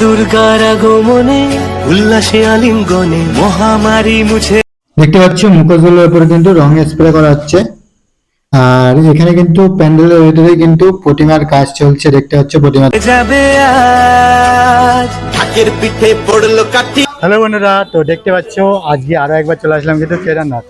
দুর্গার আগমনে উল্লাসে আলিঙ্গনে মহামারী মুছে দেখতে পাচ্ছ মুখোশগুলোর উপরে কিন্তু রং স্প্রে করা হচ্ছে। আর এখানে কিন্তু প্যান্ডেলের ভিতরে কিন্তু প্রতিমার কাজ চলছে দেখতে পাচ্ছ প্রতিমা। যাবে আজ। ঢাকের পিঠে পড়ল কাঠি। হ্যালো বন্ধুরা তো দেখতে পাচ্ছ আজকে আরও একবার চলে আসলাম কিন্তু কেদারনাথ।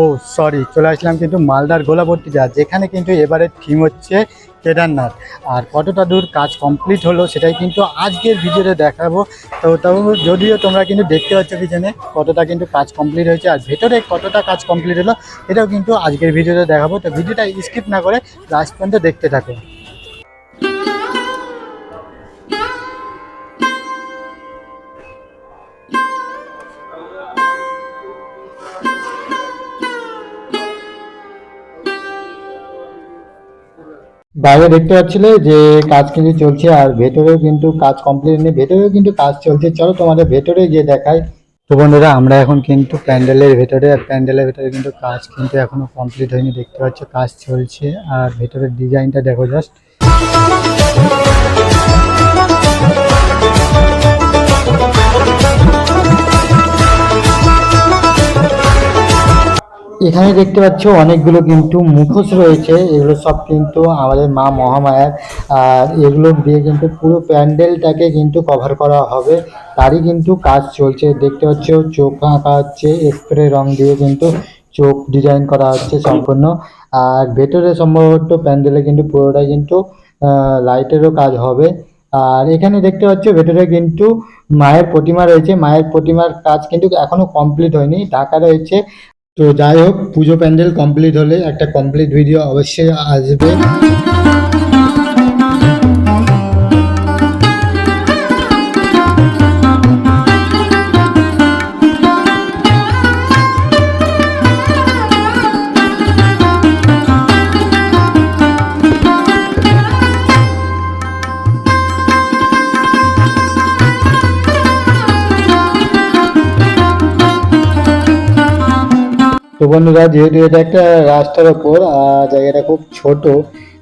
ও সরি চলে আসলাম কিন্তু মালদার গোলাবর্তী যা, যেখানে কিন্তু এবারের থিম হচ্ছে কেদারনাথ। আর কতটা দূর কাজ কমপ্লিট হলো সেটাই কিন্তু আজকের ভিডিওতে দেখাবো। তো তবু যদিও তোমরা কিন্তু দেখতে পাচ্ছ পিছনে কতটা কিন্তু কাজ কমপ্লিট হয়েছে আর ভেতরে কতটা কাজ কমপ্লিট হলো, এটাও কিন্তু আজকের ভিডিওতে দেখাবো। তো ভিডিওটা স্কিপ না করে লাস্ট পর্যন্ত দেখতে থাকো। বাইরে দেখতে পাচ্ছিলে যে কাজ কিন্তু চলছে আর ভেতরেও কিন্তু কাজ কমপ্লিট নেই। ভেতরেও কিন্তু কাজ চলছে। চলো তোমাদের ভেতরে গিয়ে দেখাই। তো বন্ধুরা, আমরা এখন কিন্তু প্যান্ডেলের ভেতরে, আর প্যান্ডেলের ভেতরে কিন্তু কাজ কিন্তু এখনও কমপ্লিট হয়নি। দেখতে পাচ্ছ, কাজ চলছে। আর ভেতরের ডিজাইনটা দেখো জাস্ট এখানে দেখতে পাচ্ছ অনেকগুলো কিন্তু মুখোশ রয়েছে, এগুলো সব কিন্তু আমাদের মা মহামায়ার। আর এগুলো দিয়ে কিন্তু পুরো প্যান্ডেলটাকে কিন্তু কভার করা হবে, তারই কিন্তু কাজ চলছে। দেখতে পাচ্ছ চোখ আঁকা হচ্ছে স্প্রে রং দিয়ে কিন্তু চোখ ডিজাইন করা হচ্ছে সম্পূর্ণ। আর ভেতরে সম্ভবত প্যান্ডেলে কিন্তু পুরোটাই কিন্তু লাইটেরও কাজ হবে। আর এখানে দেখতে পাচ্ছ ভেতরে কিন্তু মায়ের প্রতিমা রয়েছে। মায়ের প্রতিমার কাজ কিন্তু এখনও কমপ্লিট হয়নি। ঢাকা রয়েছে তো যাই হোক পুজো প্যান্ডেল কমপ্লিট হলে একটা কমপ্লিট ভিডিও অবশ্যই আসবে। তো বন্ধুরা, যেহেতু এটা একটা রাস্তার ওপর আর জায়গাটা খুব ছোট,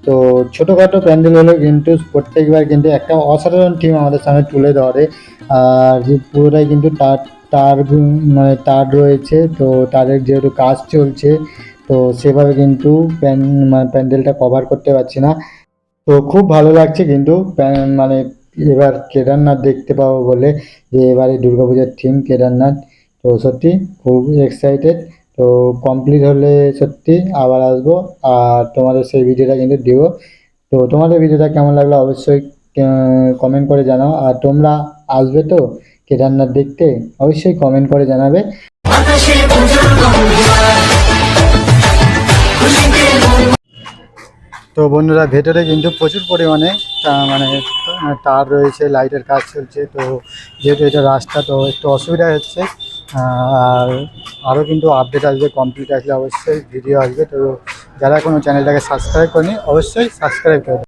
তো ছোটোখাটো প্যান্ডেল হলেও কিন্তু প্রত্যেকবার কিন্তু একটা অসাধারণ টিম আমাদের সামনে তুলে ধরে। আর পুরোটাই কিন্তু তার তার মানে তার রয়েছে, তো তাদের যেহেতু কাজ চলছে, তো সেভাবে কিন্তু প্যান মানে প্যান্ডেলটা কভার করতে পারছি না। তো খুব ভালো লাগছে কিন্তু মানে এবার কেদারনাথ দেখতে পাবো বলে, যে এবারে দুর্গাপূজার থিম কেদারনাথ, তো সত্যি খুব এক্সাইটেড তো কমপ্লিট হলে সত্যি আবার আসব, আর তোমাদের সেই ভিডিওটা কিন্তু দিব। তো তোমাদের ভিডিওটা কেমন লাগল অবশ্যই কমেন্ট করে জানাও। আর তোমরা আসবে তো কেদারনাথ দেখতে, অবশ্যই কমেন্ট করে জানাবে। তো বন্ধুরা, ভেতরে কিন্তু প্রচুর পরিমাণে মানে তার রয়েছে লাইটের কাজ চলছে। তো যেহেতু এটা রাস্তা, তো একটু অসুবিধা হচ্ছে। আর আরও কিন্তু আপডেট আসবে কমপ্লিট আসলে অবশ্যই ভিডিও আসবে তো যারা কোনো চ্যানেলটাকে সাবস্ক্রাইব করেনি, অবশ্যই সাবস্ক্রাইব করে দেবে।